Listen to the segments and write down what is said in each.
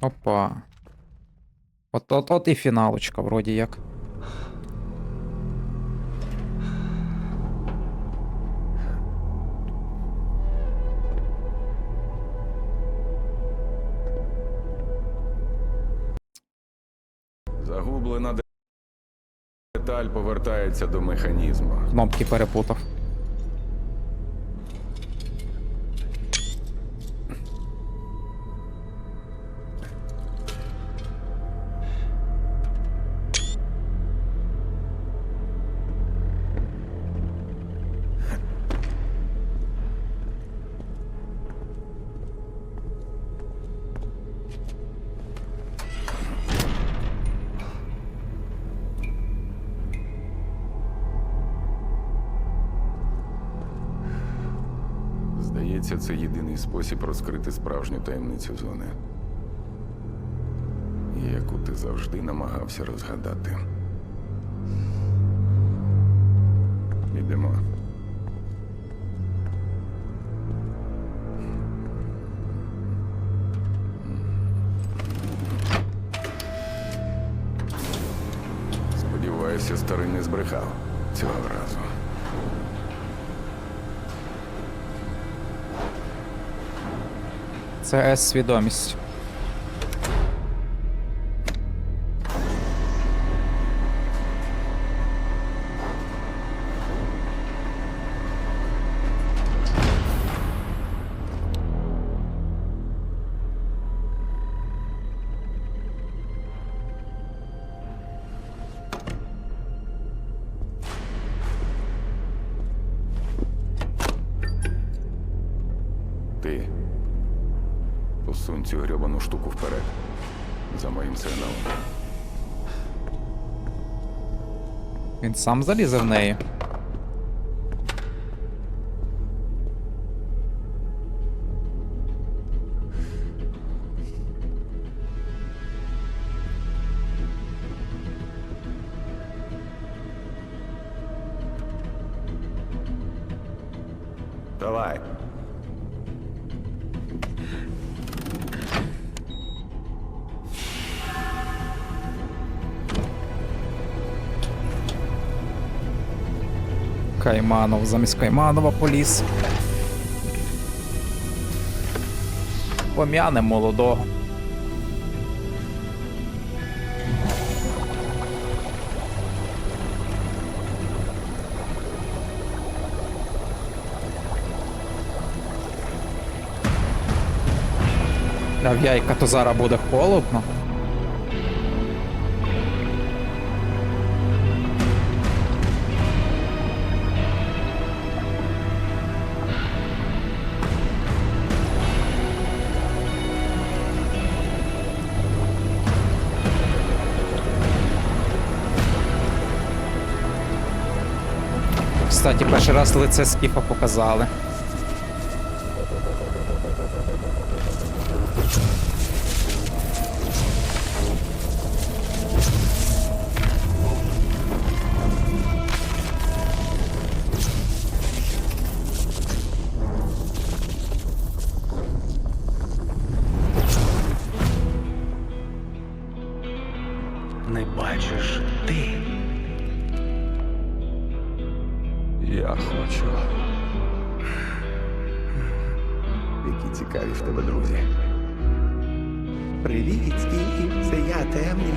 Опа. От, от, от і фіналочка, вроді як. Загублена деталь повертається до механізму. Кнопки перепутав. Здається, це єдиний спосіб розкрити справжню таємницю зони. Яку ти завжди намагався розгадати. Це С-свідомість. Цю грьобану штуку вперед. За моїм сигналом. Він сам залізе в неї. Давай. Кайманов замість Кайманова поліз. Пом'яне молодого. А в яйка то зараз буде холодно. Кстати, перший раз лице скіфа показали. Не бачиш ти. Я хочу. Які цікаві в тебе друзі. Привіт, Стів, це я темний.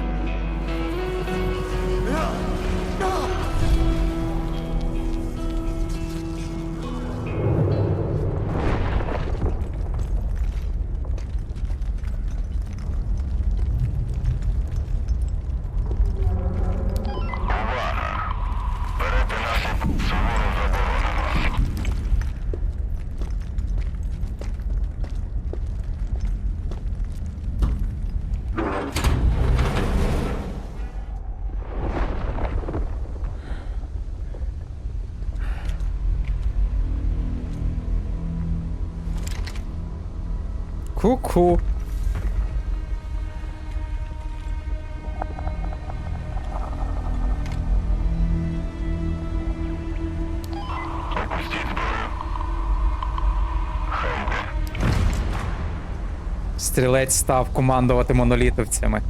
Ку-ку. стрілець став командувати монолітовцями.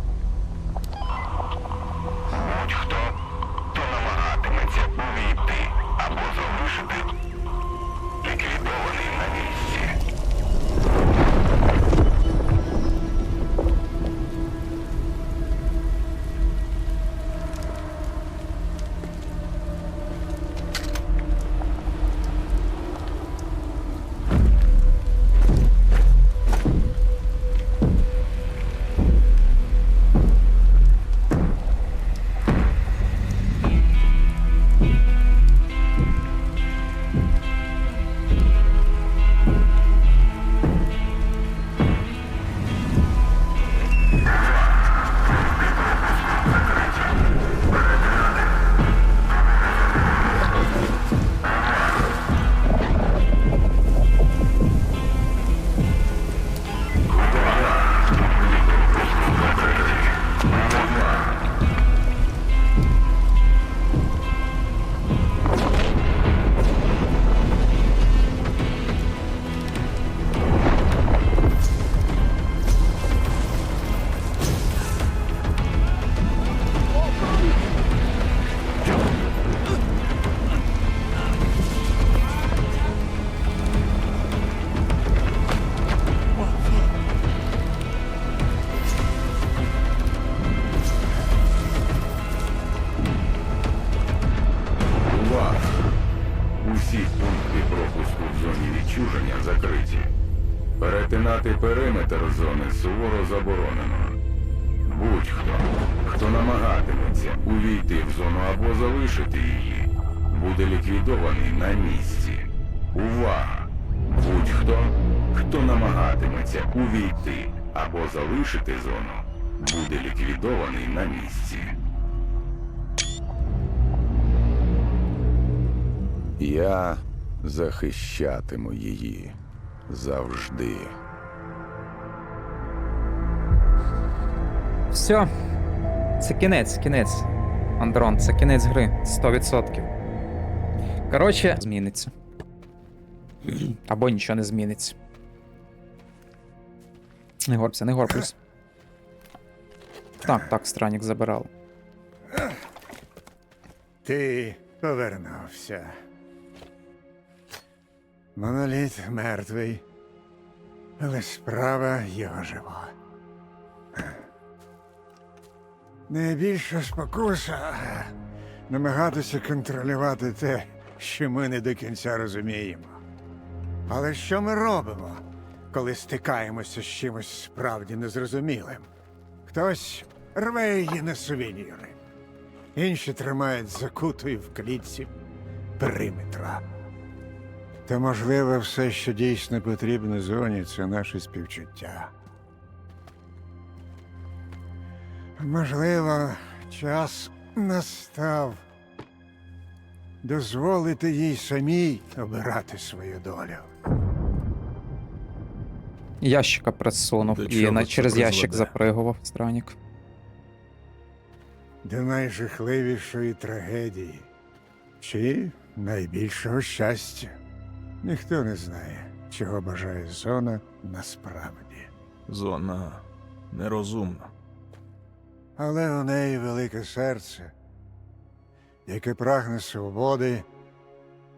Заборонено. Будь-хто, хто намагатиметься увійти в зону або залишити її, буде ліквідований на місці. Увага! Будь-хто, хто намагатиметься увійти або залишити зону, буде ліквідований на місці. Я захищатиму її завжди. Все. Це кінець, кінець. Андрон, це кінець гри. 100%. Коротше, зміниться. Або нічого не зміниться. Не горбся, не горбуйся. Так, так, странник забирали. Ти повернувся. Моноліт мертвий, але справа його жива. Найбільша спокуса намагатися контролювати те, що ми не до кінця розуміємо. Але що ми робимо, коли стикаємося з чимось справді незрозумілим? Хтось рве її на сувеніри. Інші тримають закутою в клітці периметра. Та, можливо, все, що дійсно потрібно зоні, це наше співчуття. Можливо, час настав дозволити їй самій обирати свою долю. Ящика присунув і чого на, це через ящик призведе? запригував странник. до найжахливішої трагедії чи найбільшого щастя. Ніхто не знає, чого бажає зона насправді. Зона нерозумна. Але у неї велике серце, яке прагне свободи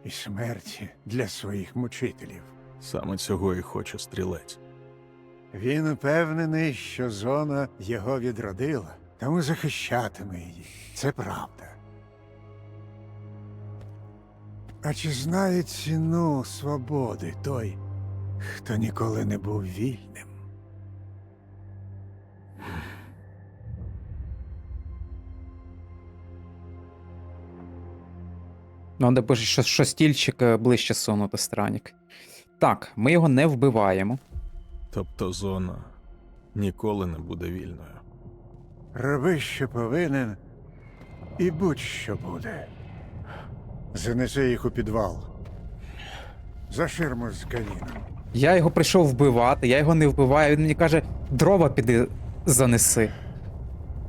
і смерті для своїх мучителів. Саме цього і хоче стрілець. Він упевнений, що зона його відродила, тому захищатиме її. Це правда. А чи знає ціну свободи той, хто ніколи не був вільним? Ну, де пише, що, що стільчик е, ближче сунути странник. Так, ми його не вбиваємо. Тобто зона ніколи не буде вільною. Роби, що повинен, і будь-що буде. Занеси їх у підвал. За ширму з каніном. Я його прийшов вбивати, я його не вбиваю. Він мені каже, дрова піди занеси.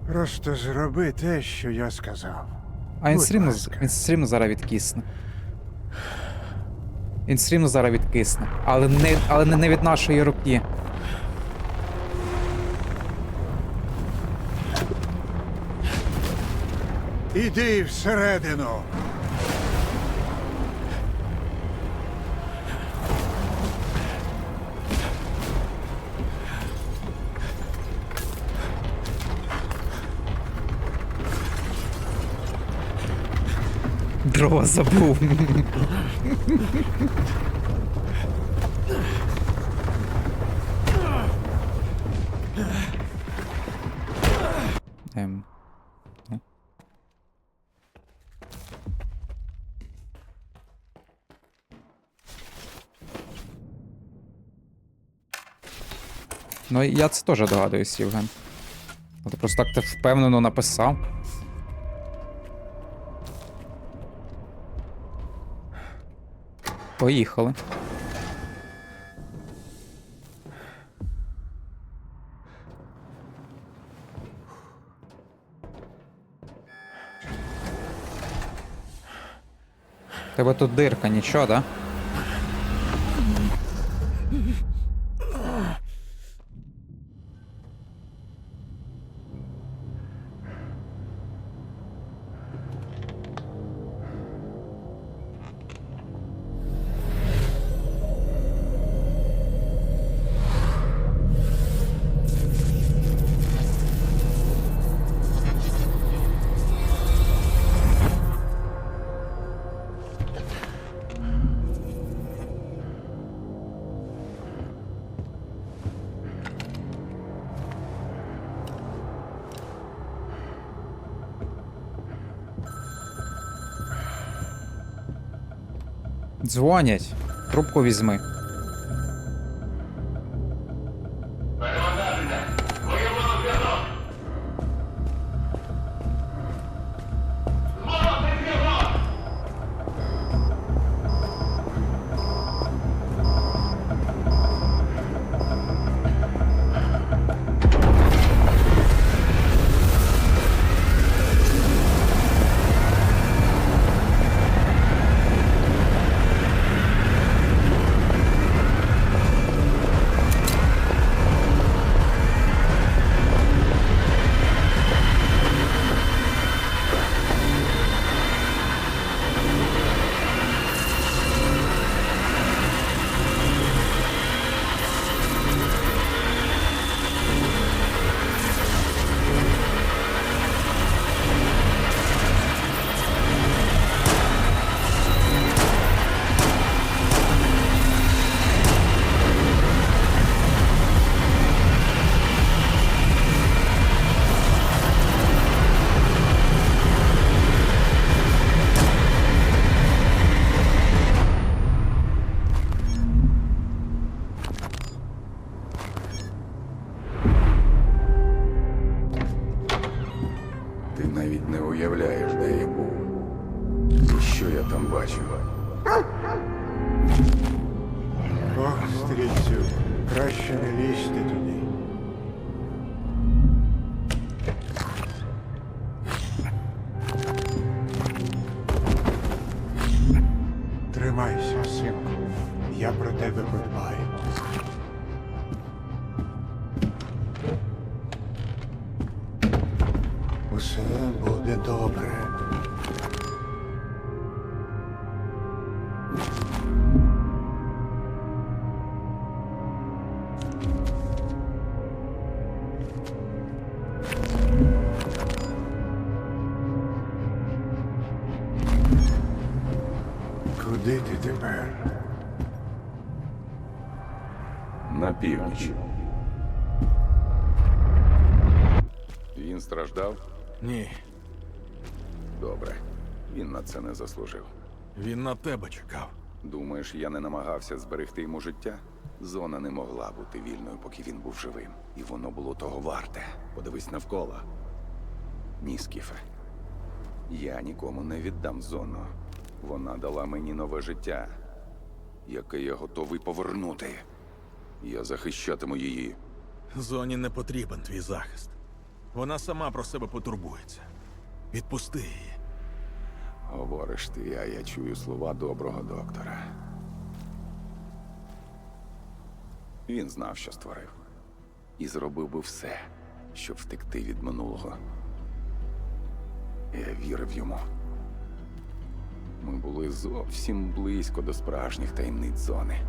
Просто зроби те, що я сказав. А він стрімно, він стрімно зараз відкисне. Він стрімно зараз відкисне. Але не але не, від нашої руки. Іди всередину. Дрова забув. Ем. ну. Ну, я це теж догадуюсь, Євген. Ти просто так ти впевнено написав. Поїхали. Тебе тут дирка, нічого, да? Дзвонять. Трубку візьми. Страждав? Ні, Добре. Він на це не заслужив. він на тебе чекав. Думаєш, я не намагався зберегти йому життя? Зона не могла бути вільною, поки він був живим. І воно було того варте. Подивись навколо. Ні, Скіфе. Я нікому не віддам зону. Вона дала мені нове життя, яке я готовий повернути. Я захищатиму її. Зоні не потрібен твій захист. Вона сама про себе потурбується. Відпусти її. Говориш ти, а я чую слова доброго доктора. Він знав, що створив, і зробив би все, щоб втекти від минулого. Я вірив йому. Ми були зовсім близько до справжніх таємниць зони.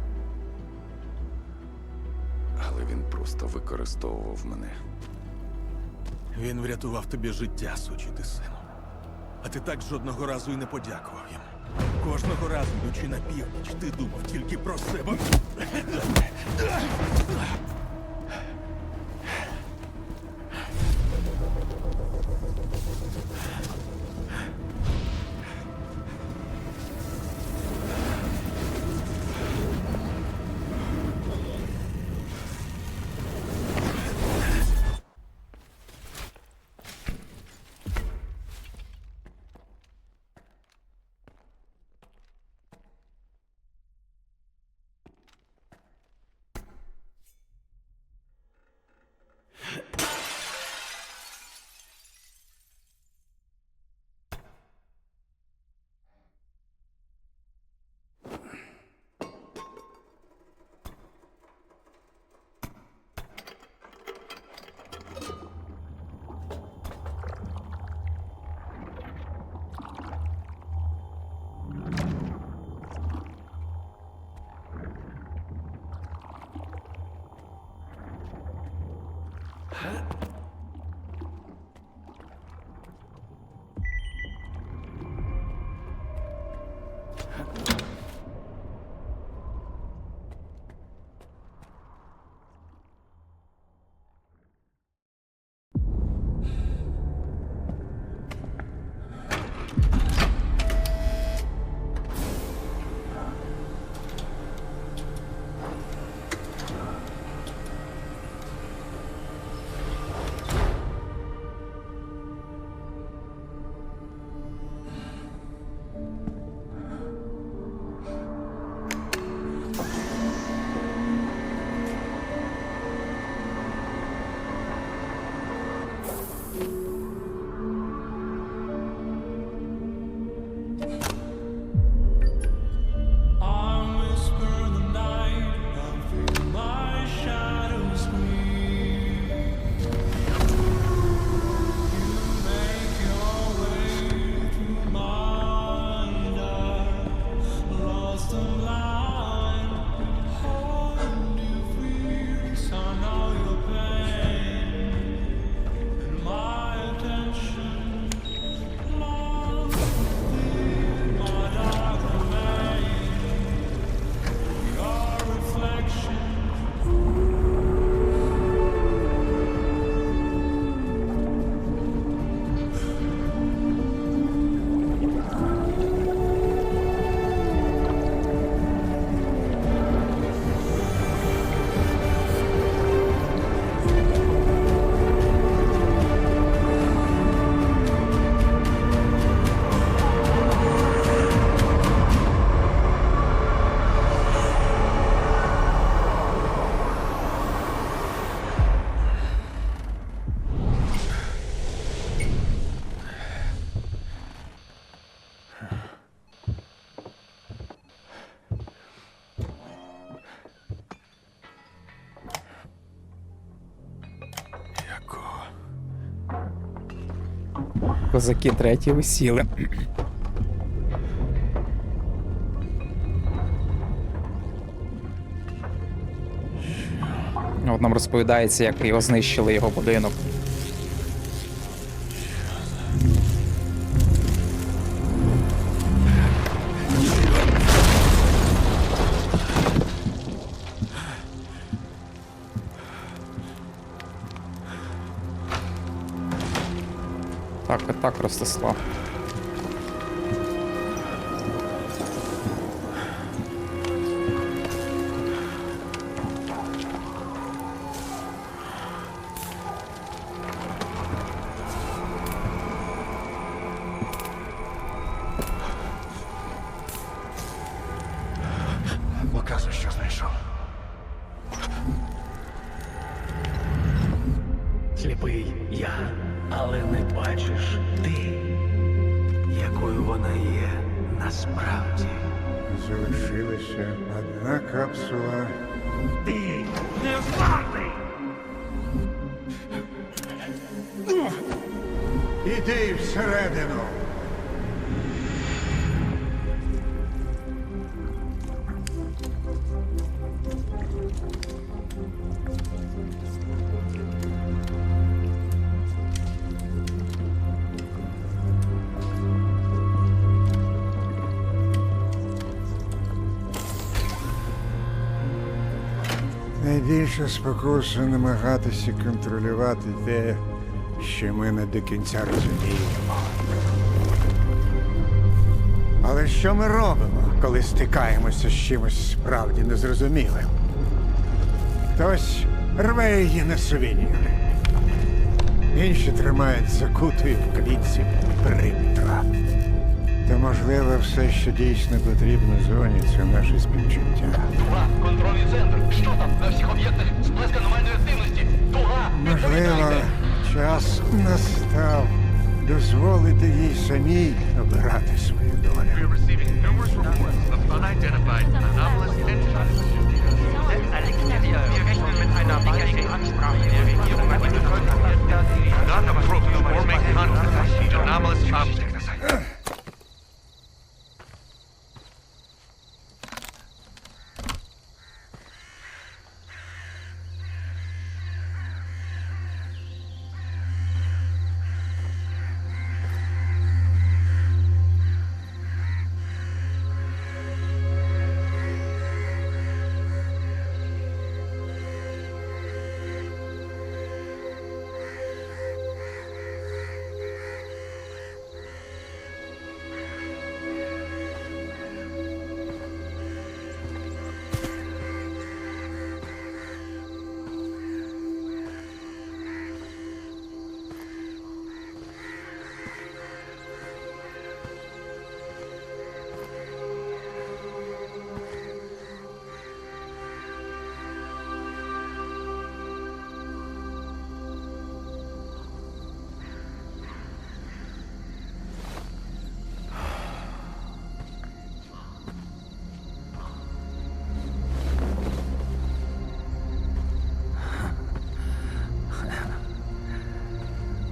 Але він просто використовував мене. Він врятував тобі життя, сучий ти сину. А ти так жодного разу і не подякував йому. Кожного разу, йдучи на північ, ти думав тільки про себе. Huh? Козаки треті висіли. От нам розповідається, як його знищили його будинок. Всередину. Найбільша спокуса намагатися контролювати те, що ми не до кінця розуміємо. Але що ми робимо, коли стикаємося з чимось справді незрозумілим? Хтось рве її на сувеніри. Інші тримають закутою в клітці периметра. Та, можливо, все, що дійсно потрібно зоні, це наше співчуття. Туга, контрольний центр. Що там? На всіх об'єктах сплеск аномальної активності. Туга, Можливо. Час настав. Дозволити їй самій обирати свою долю. receiving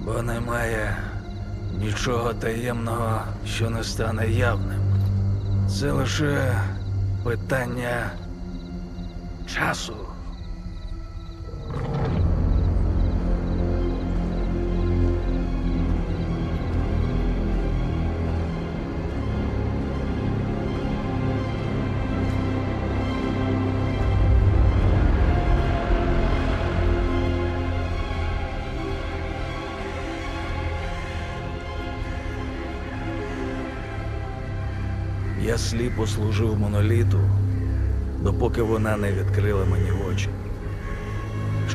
Бо немає нічого таємного, що не стане явним. Це лише питання часу. Сліпо служив моноліту, допоки вона не відкрила мені очі.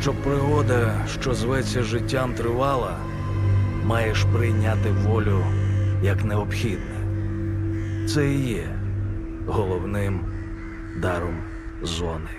Щоб пригода, що зветься життям, тривала, маєш прийняти волю як необхідне. Це і є головним даром зони.